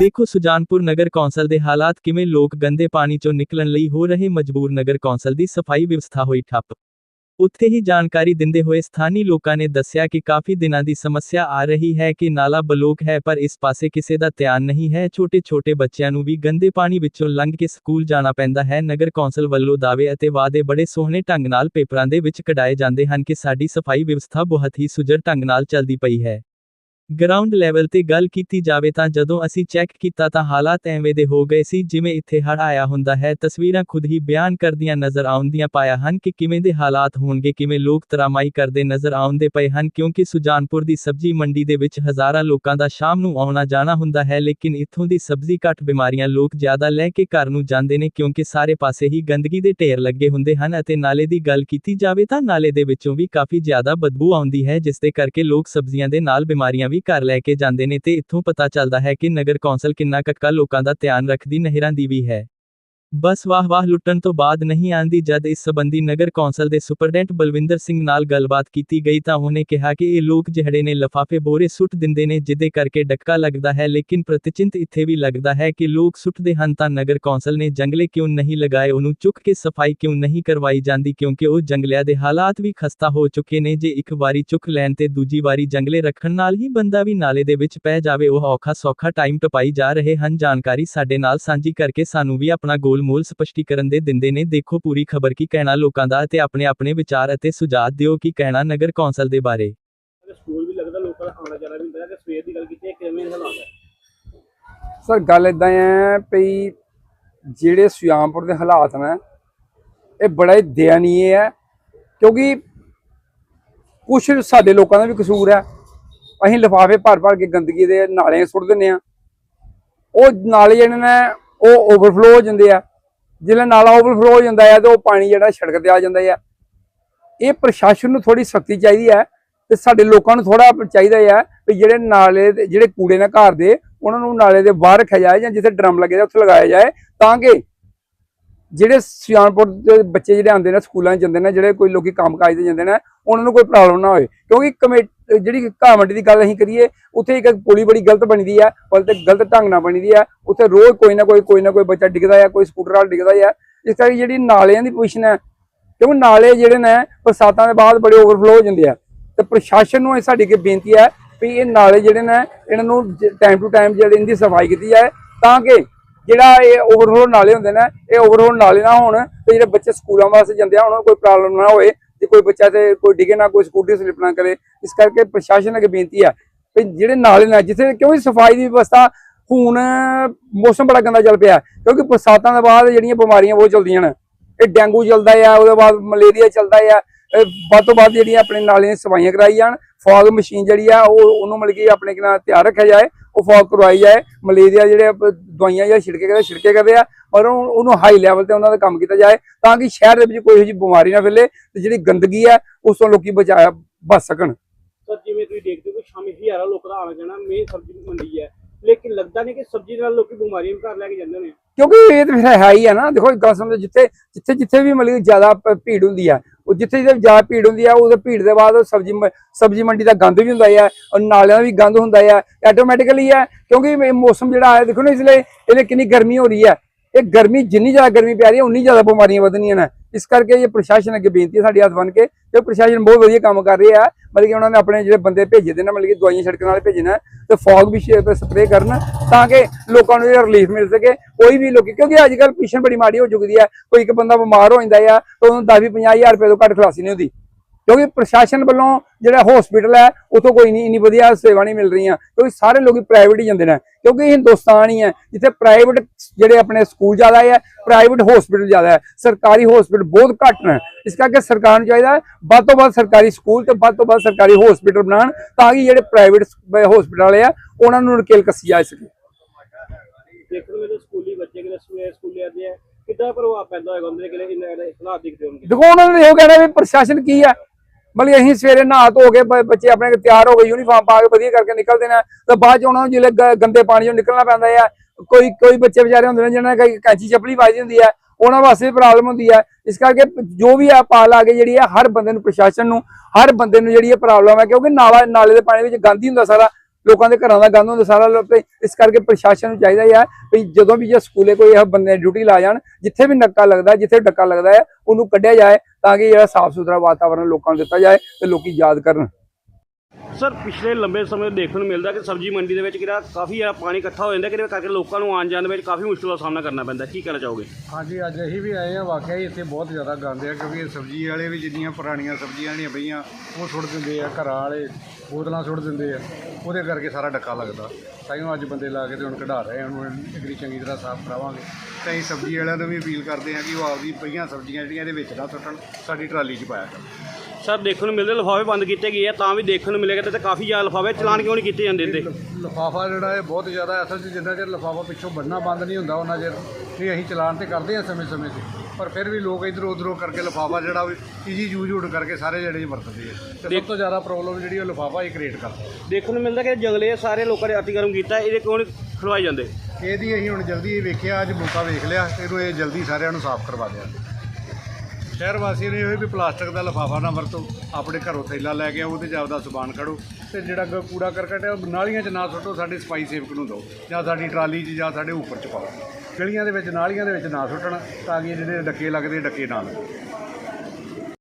ਦੇਖੋ ਸੁਜਾਨਪੁਰ ਨਗਰ ਕੌਂਸਲ ਦੇ ਹਾਲਾਤ ਕਿਵੇਂ ਲੋਕ ਗੰਦੇ ਪਾਣੀ ਚੋਂ ਨਿਕਲਣ ਲਈ ਹੋ ਰਹੇ ਮਜਬੂਰ ਨਗਰ ਕੌਂਸਲ ਦੀ ਸਫ਼ਾਈ ਵਿਵਸਥਾ ਹੋਈ ਠੱਪ। ਉੱਥੇ ਹੀ ਜਾਣਕਾਰੀ ਦਿੰਦੇ ਹੋਏ ਸਥਾਨੀ ਲੋਕਾਂ ਨੇ ਦੱਸਿਆ ਕਿ ਕਾਫੀ ਦਿਨਾਂ ਦੀ ਸਮੱਸਿਆ ਆ ਰਹੀ ਹੈ ਕਿ ਨਾਲਾ ਬਲੋਕ ਹੈ ਪਰ ਇਸ ਪਾਸੇ ਕਿਸੇ ਦਾ ਧਿਆਨ ਨਹੀਂ ਹੈ। ਛੋਟੇ ਛੋਟੇ ਬੱਚਿਆਂ ਨੂੰ ਵੀ ਗੰਦੇ ਪਾਣੀ ਵਿੱਚੋਂ ਲੰਘ ਕੇ ਸਕੂਲ ਜਾਣਾ ਪੈਂਦਾ ਹੈ। ਨਗਰ ਕੌਂਸਲ ਵੱਲੋਂ ਦਾਅਵੇ ਅਤੇ ਵਾਅਦੇ ਬੜੇ ਸੋਹਣੇ ਢੰਗ ਨਾਲ ਪੇਪਰਾਂ ਦੇ ਵਿੱਚ ਕਢਾਏ ਜਾਂਦੇ ਹਨ ਕਿ ਸਾਡੀ ਸਫ਼ਾਈ ਵਿਵਸਥਾ ਬਹੁਤ ਹੀ ਸੁਜਰ ਢੰਗ ਨਾਲ ਚੱਲਦੀ ਪਈ ਹੈ। ਗਰਾਊਂਡ ਲੈਵਲ ਤੇ ਗੱਲ ਕੀਤੀ ਜਾਵੇ ਤਾਂ ਜਦੋਂ ਅਸੀਂ ਚੈੱਕ ਕੀਤਾ ਤਾਂ ਹਾਲਾਤ ਐਵੇਂ ਦੇ ਹੋ ਗਏ ਸੀ ਜਿਵੇਂ ਇੱਥੇ ਹੜ ਆਇਆ ਹੁੰਦਾ ਹੈ। ਤਸਵੀਰਾਂ ਖੁਦ ਹੀ ਬਿਆਨ ਕਰਦੀਆਂ ਨਜ਼ਰ ਆਉਂਦੀਆਂ ਪਾਇਆ ਹਨ ਕਿ ਕਿਵੇਂ ਦੇ ਹਾਲਾਤ ਹੋਣਗੇ, ਕਿਵੇਂ ਲੋਕ ਤਰਾਮਾਈ ਕਰਦੇ ਨਜ਼ਰ ਆਉਂਦੇ ਪਏ ਹਨ ਕਿਉਂਕਿ ਸੁਜਾਨਪੁਰ ਦੀ ਸਬਜ਼ੀ ਮੰਡੀ ਦੇ ਵਿੱਚ ਹਜ਼ਾਰਾਂ ਲੋਕਾਂ ਦਾ ਸ਼ਾਮ ਨੂੰ ਆਉਣਾ ਜਾਣਾ ਹੁੰਦਾ ਹੈ ਲੇਕਿਨ ਇੱਥੋਂ ਦੀ ਸਬਜ਼ੀ ਘੱਟ ਬਿਮਾਰੀਆਂ ਲੋਕ ਜ਼ਿਆਦਾ ਲੈ ਕੇ ਘਰ ਨੂੰ ਜਾਂਦੇ ਨੇ ਕਿਉਂਕਿ ਸਾਰੇ ਪਾਸੇ ਹੀ ਗੰਦਗੀ ਦੇ ਢੇਰ ਲੱਗੇ ਹੁੰਦੇ ਹਨ ਅਤੇ ਨਾਲੇ ਦੀ ਗੱਲ ਕੀਤੀ ਜਾਵੇ ਤਾਂ ਨਾਲੇ ਦੇ ਵਿੱਚੋਂ ਵੀ ਕਾਫੀ ਜ਼ਿਆਦਾ ਬਦਬੂ ਆਉਂਦੀ ਹੈ ਜਿਸ ਦੇ ਕਰਕੇ ਲੋਕ ਸਬਜ਼ੀਆਂ ਦੇ ਨਾਲ ਬਿਮਾਰੀਆਂ ਵੀ ਘਰ ਲੈ ਕੇ ਜਾਂਦੇ ਨੇ ਤੇ ਇੱਥੋਂ ਪਤਾ ਚੱਲਦਾ ਹੈ ਕਿ ਨਗਰ ਕੌਂਸਲ ਕਿੰਨਾ ਕੱਕਾ ਲੋਕਾਂ ਦਾ ਧਿਆਨ ਰੱਖਦੀ ਨਹਿਰਾਂ ਦੀ ਵੀ ਹੈ। ਬਸ ਵਾਹ ਵਾਹ ਲੁੱਟਣ ਤੋਂ ਬਾਅਦ ਨਹੀਂ ਆਂਦੀ ਜਦ ਇਸ ਸਬੰਧੀ ਨਗਰ ਕੌਂਸਲ ਦੇ ਸੁਪਰਡੈਂਟ ਬਲਵਿੰਦਰ ਸਿੰਘ ਨਾਲ ਗੱਲਬਾਤ ਕੀਤੀ ਗਈ ਤਾਂ ਉਹਨੇ ਕਿਹਾ ਕਿ ਇਹ ਲੋਕ ਜਿਹੜੇ ਨੇ ਲਫਾਫੇ ਬੋਰੇ ਸੁੱਟ ਦਿੰਦੇ ਨੇ ਜਿਹਦੇ ਕਰਕੇ ਡੱਕਾ ਲੱਗਦਾ ਹੈ ਲੇਕਿਨ ਪ੍ਰਤੀਚਿੰਤ ਇੱਥੇ ਵੀ ਲੱਗਦਾ ਹੈ ਕਿ ਲੋਕ ਸੁੱਟਦੇ ਹਨ ਤਾਂ ਨਗਰ ਕੌਂਸਲ ਨੇ ਜੰਗਲੇ ਕਿਉਂ ਨਹੀਂ ਲਗਾਏ, ਉਹਨੂੰ ਚੁੱਕ ਕੇ ਸਫ਼ਾਈ ਕਿਉਂ ਨਹੀਂ ਕਰਵਾਈ ਜਾਂਦੀ ਕਿਉਂਕਿ ਉਹ ਜੰਗਲਿਆਂ ਦੇ ਹਾਲਾਤ ਵੀ ਖਸਤਾ ਹੋ ਚੁੱਕੇ ਨੇ, ਜੇ ਇੱਕ ਵਾਰੀ ਚੁੱਕ ਲੈਣ ਤੇ ਦੂਜੀ ਵਾਰੀ ਜੰਗਲੇ ਰੱਖਣ ਨਾਲ ਹੀ ਬੰਦਾ ਵੀ ਨਾਲੇ ਦੇ ਵਿੱਚ ਪੈ ਜਾਵੇ, ਉਹ ਔਖਾ ਸੌਖਾ ਟਾਈਮ ਟਪਾਈ ਜਾ ਰਹੇ ਹਨ, ਜਾਣਕਾਰੀ ਸਾਡੇ ਨਾਲ ਸਾਂਝੀ ਕਰਕੇ ਸਾਨੂੰ ਵੀ ਆਪਣਾ ਗੋਲ ਮੋਲ ਸਪਸ਼ਟੀਕਰਨ ਦੇ ਦਿੰਦੇ ਨੇ। ਦੇਖੋ ਪੂਰੀ ਖਬਰ ਕੀ ਕਹਿਣਾ ਲੋਕਾਂ ਦਾ ਅਤੇ ਆਪਣੇ ਆਪਣੇ ਵਿਚਾਰ ਅਤੇ ਸੁਝਾਅ ਦਿਓ ਕੀ ਕਹਿਣਾ ਨਗਰ ਕੌਂਸਲ ਦੇ ਬਾਰੇ। ਤੇ ਸਕੂਲ ਵੀ ਲੱਗਦਾ ਲੋਕਾਂ ਦਾ ਆਉਣਾ ਜਾਣਾ ਵੀ ਹੁੰਦਾ ਹੈ ਕਿ ਸਵੇਰ ਦੀ ਗੱਲ ਕੀਤੀ ਹੈ ਕਿਵੇਂ ਹਾਲਾਤ ਹੈ? ਸਰ ਗੱਲ ਇਦਾਂ ਹੈ ਵੀ ਜਿਹੜੇ ਸੁਜਾਨਪੁਰ ਦੇ ਹਾਲਾਤ ਨੇ ਇਹ ਬੜਾ ਹੀ ਦਇਨੀय ਹੈ ਕਿਉਂਕਿ ਕੁਝ ਸਾਡੇ ਲੋਕਾਂ ਦਾ ਵੀ ਕਸੂਰ ਹੈ। ਅਸੀਂ ਲਿਫਾਫੇ ਭਰ ਭਰ ਕੇ ਗੰਦਗੀ ਦੇ ਨਾਲੇ ਸੁੱਟ ਦਿੰਦੇ ਆ ਉਹ ਨਾਲੇ ਜਿਹੜੇ ਨੇ ਉਹ ਓਵਰਫਲੋ ਹੋ ਜਾਂਦੇ ਆ। ਜਿਹੜਾ ਨਾਲਾ ਓਵਰਫਲੋ ਹੋ ਜਾਂਦਾ ਹੈ ਤੇ ਉਹ ਪਾਣੀ ਜਿਹੜਾ ਸੜਕ ਤੇ ਆ ਜਾਂਦਾ ਹੈ ਇਹ ਪ੍ਰਸ਼ਾਸਨ ਨੂੰ ਥੋੜੀ ਸਖਤੀ ਚਾਹੀਦੀ ਹੈ ਤੇ ਸਾਡੇ ਲੋਕਾਂ ਨੂੰ ਥੋੜਾ ਚਾਹੀਦਾ ਹੈ ਵੀ ਜਿਹੜੇ ਨਾਲੇ ਦੇ, ਜਿਹੜੇ ਕੂੜੇ ਨੇ ਘਰ ਦੇ, ਉਹਨਾਂ ਨੂੰ ਨਾਲੇ ਦੇ ਬਾਹਰ ਰੱਖਿਆ ਜਾਏ ਜਾਂ ਜਿੱਥੇ ਡਰਮ ਲੱਗੇ ਨੇ ਉੱਥੇ ਲਗਾਇਆ ਜਾਏ ਤਾਂ ਕਿ ਜਿਹੜੇ ਸਿਆਣਪੁਰ ਦੇ ਬੱਚੇ ਜਿਹੜੇ ਆਉਂਦੇ ਨੇ, ਸਕੂਲਾਂ 'ਚ ਜਾਂਦੇ ਨੇ, ਜਿਹੜੇ ਕੋਈ ਲੋਕੀ ਕੰਮਕਾਜ ਤੇ ਜਾਂਦੇ ਨੇ, ਉਹਨਾਂ ਨੂੰ ਕੋਈ ਪ੍ਰੋਬਲਮ ਨਾ ਹੋਏ। ਕਿਉਂਕਿ ਕਮੇਟੀ ਜਿਹੜੀ ਘਾਹ ਘਾਮੰਡੀ ਦੀ ਗੱਲ ਅਸੀਂ ਕਰੀਏ, ਉੱਥੇ ਇੱਕ ਪੁਲੀ ਬੜੀ ਗਲਤ ਬਣੀ ਦੀ ਹੈ ਪੁਲ ਤੇ ਗਲਤ ਢੰਗ ਨਾਲ ਬਣੀ ਦੀ ਹੈ ਉੱਥੇ ਰੋਜ਼ ਕੋਈ ਨਾ ਕੋਈ ਕੋਈ ਨਾ ਕੋਈ ਬੱਚਾ ਡਿੱਗਦਾ ਹੈ ਕੋਈ ਸਕੂਟਰ ਵਾਲਾ ਡਿੱਗਦਾ ਹੈ ਇਸ ਕਰਕੇ ਜਿਹੜੀ ਨਾਲਿਆਂ ਦੀ ਪੋਜੀਸ਼ਨ ਹੈ ਕਿਉਂਕਿ ਨਾਲੇ ਜਿਹੜੇ ਨੇ ਬਰਸਾਤਾਂ ਦੇ ਬਾਅਦ ਬੜੇ ਓਵਰਫਲੋ ਹੋ ਜਾਂਦੇ ਆ। ਤੇ ਪ੍ਰਸ਼ਾਸਨ ਨੂੰ ਇਹ ਸਾਡੀ ਅੱਗੇ ਬੇਨਤੀ ਹੈ ਵੀ ਇਹ ਨਾਲੇ ਜਿਹੜੇ ਨੇ, ਇਹਨਾਂ ਨੂੰ ਟਾਈਮ ਟੂ ਟਾਈਮ ਜਿਹੜੀ ਇਹਦੀ ਸਫ਼ਾਈ ਕੀਤੀ ਜਾਏ, ਤਾਂ ਕਿ ਜਿਹੜਾ ਇਹ ਓਵਰਫਲੋ ਨਾਲੇ ਹੁੰਦੇ ਨੇ, ਇਹ ਓਵਰਫਲੋ ਨਾਲੇ ਨਾ ਹੋਣ ਤੇ ਜਿਹੜੇ ਬੱਚੇ ਸਕੂਲਾਂ ਵਾਸਤੇ ਜਾਂਦੇ ਆ, ਉਹਨਾਂ ਨੂੰ ਕੋਈ ਪ੍ਰੋਬਲਮ ਨਾ ਹੋਏ। ਤੇ ਕੋਈ ਬੱਚਾ ਤੇ ਕੋਈ ਡਿੱਗੇ ਨਾ, ਕੋਈ ਸਕੂਟਰੀ ਸਲਿੱਪ ਨਾ ਕਰੇ, ਇਸ ਕਰਕੇ ਪ੍ਰਸ਼ਾਸਨ ਅੱਗੇ ਬੇਨਤੀ ਹੈ ਵੀ ਜਿਹੜੇ ਨਾਲੇ ਨਾਲ, ਜਿੱਥੇ ਕਿਉਂਕਿ ਸਫ਼ਾਈ ਦੀ ਵਿਵਸਥਾ, ਹੁਣ ਮੌਸਮ ਬੜਾ ਗੰਦਾ ਚੱਲ ਪਿਆ, ਕਿਉਂਕਿ ਬਰਸਾਤਾਂ ਦੇ ਬਾਅਦ ਜਿਹੜੀਆਂ ਬਿਮਾਰੀਆਂ ਬਹੁਤ ਚੱਲਦੀਆਂ ਨੇ, ਇਹ ਡੇਂਗੂ ਚੱਲਦਾ ਆ, ਉਹਦੇ ਬਾਅਦ ਮਲੇਰੀਆ ਚੱਲਦਾ ਆ ਵੱਧ ਤੋਂ ਵੱਧ ਜਿਹੜੀਆਂ ਆਪਣੇ ਨਾਲੀਆਂ ਦੀਆਂ ਸਫਾਈਆਂ ਕਰਾਈ ਜਾਣ, ਫੌਗ ਮਸ਼ੀਨ ਜਿਹੜੀ ਆ, ਉਹ ਉਹਨੂੰ ਮਿਲ ਕੇ ਆਪਣੇ ਨਾਲ ਤਿਆਰ ਰੱਖਿਆ ਜਾਏ ਉਹ ਫੌਗ ਕਰਵਾਈ ਜਾਏ ਮਲੇਰੀਆ ਜਿਹੜੇ ਦਵਾਈਆਂ ਜਿਹੜੇ ਛਿੜਕੇ ਕਰਦੇ ਛਿੜਕੇ ਕਰਦੇ ਆ ਔਰ ਉਹ- ਉਹਨੂੰ ਹਾਈ ਲੈਵਲ ਤੇ ਉਹਨਾਂ ਦਾ ਕੰਮ ਕੀਤਾ ਜਾਏ ਤਾਂ ਕਿ ਸ਼ਹਿਰ ਦੇ ਵਿੱਚ ਕੋਈ ਇਹੋ ਜਿਹੀ ਬਿਮਾਰੀ ਨਾ ਫੈਲੇ ਤੇ ਜਿਹੜੀ ਗੰਦਗੀ ਹੈ ਉਸ ਤੋਂ ਲੋਕੀ ਬਚਾਇਆ ਬਚ ਸਕਣ। ਸਰ ਜਿਵੇਂ ਤੁਸੀਂ ਦੇਖਦੇ ਹੋ ਸ਼ਾਮੀ ਹਜ਼ਾਰਾਂ ਲੋਕਾਂ ਦਾ ਆਉਣਾ ਜਾਣਾ ਮੇਨ ਸਬਜ਼ੀ ਮੰਡੀ ਹੈ ਲੇਕਿਨ ਲੱਗਦਾ ਨਹੀਂ ਕਿ ਸਬਜ਼ੀ ਨਾਲ ਲੋਕੀ ਬਿਮਾਰੀਆਂ ਘਰ ਲੈ ਕੇ ਜਾਂਦੇ ਨੇ। ਕਿਉਂਕਿ ਇਹ ਤਾਂ ਫਿਰ ਹੈ ਹੀ ਹੈ ਨਾ ਦੇਖੋ ਇੱਕ ਗੱਲ ਸਮਝੋ ਜਿੱਥੇ ਜਿੱਥੇ ਜਿੱਥੇ ਵੀ ਮਤਲਬ ਕਿ ਜ਼ਿਆਦਾ ਭੀੜ ਹੁੰਦੀ ਹੈ ਉਹ ਜਿੱਥੇ ਜਿੱਥੇ ਜ਼ਿਆਦਾ ਭੀੜ ਹੁੰਦੀ ਹੈ ਉਹਦੇ ਭੀੜ ਦੇ ਬਾਅਦ ਸਬਜ਼ੀ ਸਬਜ਼ੀ ਮੰਡੀ ਦਾ ਗੰਦ ਵੀ ਹੁੰਦਾ ਹੈ ਔਰ ਨਾਲਿਆਂ ਦਾ ਵੀ ਗੰਦ ਹੁੰਦਾ ਹੈ ਆਟੋਮੈਟਿਕਲੀ ਹੈ ਕਿਉਂਕਿ ਮੌਸਮ ਜਿਹੜਾ ਹੈ ਦੇਖੋ ਨਾ ਇਸ ਲਈ ਇਹਨੇ ਕਿੰਨੀ ਗਰਮੀ ਹੋ ਰਹੀ ਹੈ ਇਹ ਗਰਮੀ ਜਿੰਨੀ ਜ਼ਿਆਦਾ ਗਰਮੀ ਪੈ ਰਹੀ ਹੈ ਉਨੀ ਜ਼ਿਆਦਾ ਬਿਮਾਰੀਆਂ ਵਧਣੀਆਂ ਨੇ। ਇਸ ਕਰਕੇ ਇਹ ਪ੍ਰਸ਼ਾਸਨ ਅੱਗੇ ਬੇਨਤੀ ਹੈ ਸਾਡੀ ਹੱਥ ਬਣ ਕੇ ਤੇ ਪ੍ਰਸ਼ਾਸਨ ਬਹੁਤ ਵਧੀਆ ਕੰਮ ਕਰ ਰਿਹਾ ਹੈ। ਮਤਲਬ ਕਿ ਉਹਨਾਂ ਨੇ ਆਪਣੇ ਜਿਹੜੇ ਬੰਦੇ ਭੇਜੇ ਦੇ ਨੇ, ਮਤਲਬ ਕਿ ਦਵਾਈਆਂ ਛਿੜਕਣ ਵਾਲੇ ਭੇਜੇ ਨੇ, ਤੇ ਫੌਗ ਵੀ ਸਪਰੇਅ ਕਰਨ ਤਾਂ ਕਿ ਲੋਕਾਂ ਨੂੰ ਜਿਹੜਾ ਰਿਲੀਫ ਮਿਲ ਸਕੇ। ਕੋਈ ਵੀ ਲੋਕੀ, ਕਿਉਂਕਿ ਅੱਜ ਕੱਲ੍ਹ ਪੀਸ਼ਨ ਬੜੀ ਮਾੜੀ ਹੋ ਚੁੱਕੀ ਹੈ। ਕੋਈ ਇੱਕ ਬੰਦਾ ਬਿਮਾਰ ਹੋ ਜਾਂਦਾ ਆ, ਤਾਂ ਉਹਨੂੰ 10 50 ਹਜ਼ਾਰ ਰੁਪਏ ਤੋਂ ਘੱਟ ਖਲਾਸੀ ਨਹੀਂ ਹੁੰਦੀ। ਕਿਉਂਕਿ ਪ੍ਰਸ਼ਾਸਨ ਵੱਲੋਂ ਜਿਹੜਾ ਹਸਪੀਟਲ ਹੈ ਉਥੋਂ ਕੋਈ ਨਹੀਂ ਇੰਨੀ ਵਧੀਆ ਸੇਵਾ ਨਹੀਂ ਮਿਲ ਰਹੀਆਂ। ਕਿਉਂਕਿ ਸਾਰੇ ਲੋਕੀ ਪ੍ਰਾਈਵੇਟ ਹੀ ਜਾਂਦੇ ਨੇ। ਕਿਉਂਕਿ ਹਿੰਦੁਸਤਾਨ ਹੀ ਹੈ ਜਿੱਥੇ ਪ੍ਰਾਈਵੇਟ ਜਿਹੜੇ ਆਪਣੇ ਸਕੂਲ ਜ਼ਿਆਦਾ ਹੈ ਪ੍ਰਾਈਵੇਟ ਹਸਪੀਟਲ ਜ਼ਿਆਦਾ ਹੈ। ਸਰਕਾਰੀ ਹਸਪੀਟਲ ਬਹੁਤ ਘੱਟ ਨੇ। ਇਸ ਕਰਕੇ ਸਰਕਾਰ ਨੂੰ ਚਾਹੀਦਾ ਵੱਧ ਤੋਂ ਵੱਧ ਸਰਕਾਰੀ ਸਕੂਲ ਤੇ ਵੱਧ ਤੋਂ ਵੱਧ ਸਰਕਾਰੀ ਹਸਪੀਟਲ ਬਣਾਉਣ ਤਾਂ ਕਿ ਜਿਹੜੇ ਪ੍ਰਾਈਵੇਟ ਹਸਪੀਟਲ ਵਾਲੇ ਆ ਉਹਨਾਂ ਨੂੰ ਨਕੇਲ ਕੱਸੀ ਜਾ ਸਕੇ। ਸਕੂਲੀ ਬੱਚੇ ਸਕੂਲੇ ਆ। ਕਿੱਦਾਂ ਪ੍ਰਭਾਵ ਪੈਂਦਾ ਹੋਏਗਾ? ਉਹਨਾਂ ਦੇ ਕਿਲੇ ਇਹਨਾਂ ਦੇ ਹਾਲਾਤ ਦਿਖਦੇ ਹੋਣਗੇ? ਦੇਖੋ ਉਹਨਾਂ ਨੇ ਇਹੋ ਕਹਿਣਾ ਵੀ ਪ੍ਰਸ਼ਾਸਨ ਕੀ ਹੈ? ਮਤਲਬ ਅਸੀਂ ਸਵੇਰੇ ਨਹਾ ਧੋ ਕੇ ਬੱਚੇ ਆਪਣੇ ਤਿਆਰ ਹੋ ਕੇ ਯੂਨੀਫਾਰਮ ਪਾ ਕੇ ਵਧੀਆ ਕਰਕੇ ਨਿਕਲਦੇ ਨੇ। ਤਾਂ ਬਾਅਦ ਚ ਉਹਨਾਂ ਨੂੰ ਜਿਹੜੇ ਗ- ਗੰਦੇ ਪਾਣੀ ਚੋਂ ਨਿਕਲਣਾ ਪੈਂਦਾ ਹੈ ਕੋਈ ਕੋਈ ਬੱਚੇ ਵਿਚਾਰੇ ਹੁੰਦੇ ਨੇ ਜਿਹਨਾਂ ਨੇ ਕਈ ਕੈਂਚੀ ਚੱਪਲੀ ਵੱਜਦੀ ਹੁੰਦੀ ਹੈ ਉਹਨਾਂ ਵਾਸਤੇ ਪ੍ਰੋਬਲਮ ਹੁੰਦੀ ਹੈ ਇਸ ਕਰਕੇ ਜੋ ਵੀ ਆ ਪਾ ਲਾ ਕੇ ਜਿਹੜੀ ਹੈ ਹਰ ਬੰਦੇ ਨੂੰ ਪ੍ਰਸ਼ਾਸਨ ਨੂੰ, ਹਰ ਬੰਦੇ ਨੂੰ ਜਿਹੜੀ ਇਹ ਪ੍ਰੋਬਲਮ ਹੈ ਕਿਉਂਕਿ ਨਾਲਾ, ਨਾਲੇ ਦੇ ਪਾਣੀ ਵਿੱਚ ਗੰਦ ਹੀ ਹੁੰਦਾ ਸਾਰਾ। ਲੋਕਾਂ ਦੇ ਘਰਾਂ ਦਾ ਗੰਦ ਹੁੰਦਾ, ਸਾਰਾ ਲੋਕ ਇਸ ਕਰਕੇ ਪ੍ਰਸ਼ਾਸਨ ਨੂੰ ਚਾਹੀਦਾ ਹੈ ਵੀ ਜਦੋਂ ਵੀ ਜੇ ਸਕੂਲੇ ਕੋਈ ਇਹ ਬੰਦੇ ਡਿਊਟੀ ਲਾ ਜਾਣ, ਜਿੱਥੇ ਵੀ ਨੱਕਾ ਲੱਗਦਾ, ਜਿੱਥੇ ਡੱਕਾ ਲੱਗਦਾ ਹੈ, ਉਹਨੂੰ ਕੱਢਿਆ ਜਾਏ ਤਾਂ ਕਿ ਜਿਹੜਾ ਸਾਫ਼ ਸੁਥਰਾ ਵਾਤਾਵਰਣ ਲੋਕਾਂ ਨੂੰ ਦਿੱਤਾ ਜਾਏ ਤੇ ਲੋਕੀ ਯਾਦ ਕਰਨ। ਸਰ, ਪਿਛਲੇ ਲੰਬੇ ਸਮੇਂ ਤੋਂ ਦੇਖਣ ਨੂੰ ਮਿਲਦਾ ਕਿ ਸਬਜ਼ੀ ਮੰਡੀ ਦੇ ਵਿੱਚ ਕਿਹੜਾ ਕਾਫੀ ਆ, ਪਾਣੀ ਇਕੱਠਾ ਹੋ ਜਾਂਦਾ, ਕਿਹਦੇ ਕਰਕੇ ਲੋਕਾਂ ਨੂੰ ਆਉਣ ਜਾਣ ਦੇ ਵਿੱਚ ਕਾਫੀ ਮੁਸ਼ਕਲ ਦਾ ਸਾਹਮਣਾ ਕਰਨਾ ਪੈਂਦਾ। ਕੀ ਕਹਿਣਾ ਚਾਹੋਗੇ? ਹਾਂਜੀ, ਅੱਜ ਅਸੀਂ ਵੀ ਆਏ ਆ, ਵਾਕਿਆ ਹੀ ਇੱਥੇ ਬਹੁਤ ਜ਼ਿਆਦਾ ਗੰਦ ਆ, ਕਿਉਂਕਿ ਇਹ ਸਬਜ਼ੀ ਵਾਲੇ ਵੀ ਜਿੰਨੀਆਂ ਪੁਰਾਣੀਆਂ ਸਬਜ਼ੀਆਂ ਜਿਹੜੀਆਂ ਪਈਆਂ, ਉਹ ਸੁੱਟ ਦਿੰਦੇ ਆ, ਘਰਾਂ ਵਾਲੇ ਬੋਤਲਾਂ ਸੁੱਟ ਦਿੰਦੇ ਆ, ਉਹਦੇ ਕਰਕੇ ਸਾਰਾ ਡੱਕਾ ਲੱਗਦਾ। ਤਾਈਓ ਅੱਜ ਬੰਦੇ ਲਾ ਕੇ ਤੇ ਹੁਣ ਕਢਾ ਰਹੇ ਆ, ਉਹਨੂੰ ਇਕੜੀ ਚੰਗੀ ਤਰ੍ਹਾਂ ਸਾਫ਼ ਕਰਾਵਾਂਗੇ। ਤਾਂ ਅਸੀਂ ਸਬਜ਼ੀ ਵਾਲਿਆਂ ਨੂੰ ਵੀ ਅਪੀਲ ਕਰਦੇ ਆ ਕਿ ਉਹ ਆਪਦੀ ਪਈਆਂ ਸਬਜ਼ੀਆਂ ਜਿਹੜੀਆਂ ਇਹਦੇ ਵਿੱਚ ਨਾ ਸੁੱਟਣ, ਸਾਡੀ ਟਰਾਲੀ 'ਚ ਪਾਇਆ ਕਰਨ ਸਰ ਦੇਖਣ ਨੂੰ ਮਿਲਦੇ ਲਿਫਾਫੇ ਬੰਦ ਕੀਤੇ ਗਏ ਆ ਤਾਂ ਵੀ ਦੇਖਣ ਨੂੰ ਮਿਲੇਗਾ ਤੇ ਕਾਫੀ ਜ਼ਿਆਦਾ ਲਿਫਾਫੇ ਚਲਾਨ ਕਿਉਂ ਨਹੀਂ ਕੀਤੇ ਜਾਂਦੇ ਇਹਦੇ? ਲਫਾਫਾ ਜਿਹੜਾ ਇਹ ਬਹੁਤ ਜ਼ਿਆਦਾ ਅਸਲ 'ਚ ਜਿੰਨਾ ਚਿਰ ਲਫਾਫਾ ਪਿੱਛੋਂ ਬੰਨਣਾ ਬੰਦ ਨਹੀਂ ਹੁੰਦਾ ਉਹਨਾਂ ਚਿਰ ਨਹੀਂ ਅਸੀਂ ਚਲਾਨ ਤੇ ਕਰਦੇ ਆ ਸਮੇਂ ਸਮੇਂ ਤੇ। ਪਰ ਫਿਰ ਵੀ ਲੋਕ ਇਧਰੋਂ ਉਧਰੋਂ ਕਰਕੇ ਲਫਾਫਾ ਜਿਹੜਾ ਵੀ ਈਜੀ ਯੂਜ਼ ਹੁੜ ਕਰਕੇ ਸਾਰੇ ਜਿਹੜੇ ਵਰਤਦੇ ਆ। ਤੇ ਸਭ ਤੋਂ ਜ਼ਿਆਦਾ ਪ੍ਰੋਬਲਮ ਜਿਹੜੀ ਉਹ ਲਫਾਫਾ ਹੀ ਕ੍ਰੀਏਟ ਕਰਦਾ। ਦੇਖਣ ਨੂੰ ਮਿਲਦਾ ਕਿ ਜੰਗਲੇ ਸਾਰੇ ਲੋਕਾਂ ਨੇ ਅਤੀਕਰਮ ਕੀਤਾ ਇਹਦੇ ਕਿਉਂ ਨਹੀਂ ਖਲਵਾਏ ਜਾਂਦੇ? ਇਹਦੀ ਅਸੀਂ ਹੁਣ ਜਲਦੀ ਹੀ ਵੇਖਿਆ ਅੱਜ ਮੌਕਾ ਵੇਖ ਲਿਆ ਇਹਨੂੰ ਇਹ ਜਲਦੀ ਸਾਰਿਆਂ ਨੂੰ ਸਾਫ਼ ਕਰਵਾ ਦਿਆ ਸ਼ਹਿਰ ਵਾਸੀਆਂ ਨੇ ਇਹ ਵੀ ਪਲਾਸਟਿਕ ਦਾ ਲਿਫਾਫਾ ਨਾ ਵਰਤੋ, ਆਪਣੇ ਘਰੋਂ ਥੈਲਾ ਲੈ ਕੇ ਆਓ, ਉਹਦੇ 'ਚ ਆਪਦਾ ਸਮਾਨ ਖੜੋ ਤੇ ਜਿਹੜਾ ਗ- ਕੂੜਾ ਕਰਕਟ ਹੈ, ਉਹ ਨਾਲੀਆਂ 'ਚ ਨਾ ਸੁੱਟੋ, ਸਾਡੇ ਸਫ਼ਾਈ ਸੇਵਕ ਨੂੰ ਦਿਓ, ਜਾਂ ਸਾਡੀ ਟਰਾਲੀ 'ਚ, ਜਾਂ ਸਾਡੇ ਉੱਪਰ 'ਚ ਪਾਓ। ਗਲੀਆਂ ਦੇ ਵਿੱਚ, ਨਾਲੀਆਂ ਦੇ ਵਿੱਚ ਨਾ ਸੁੱਟਣ, ਤਾਂ ਕਿ ਜਿਹੜੇ ਡੱਕੇ ਲੱਗਦੇ, ਡੱਕੇ ਨਾ ਲੱਗਣ।